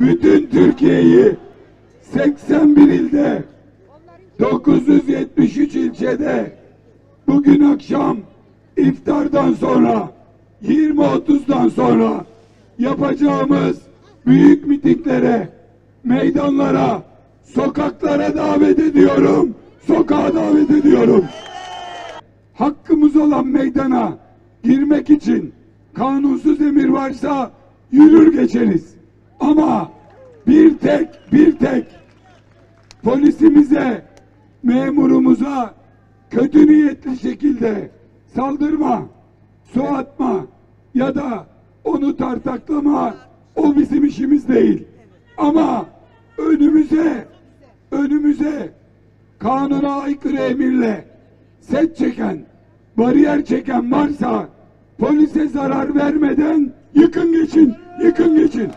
bütün Türkiye'yi 81 ilde 973 ilçede bugün akşam iftardan sonra 20.30'dan sonra yapacağımız büyük mitinglere, meydanlara, sokaklara davet ediyorum. Sokağa davet ediyorum. Hakkımız olan meydana girmek için kanunsuz emir varsa yürür geçeriz. Ama bir tek bir tek polisimize, memurumuza kötü niyetli şekilde saldırma, su atma ya da onu tartaklama o bizim işimiz değil. Ama önümüze önümüze kanuna aykırı emirle set çeken, bariyer çeken varsa polise zarar vermeden yıkın geçin, yıkın geçin.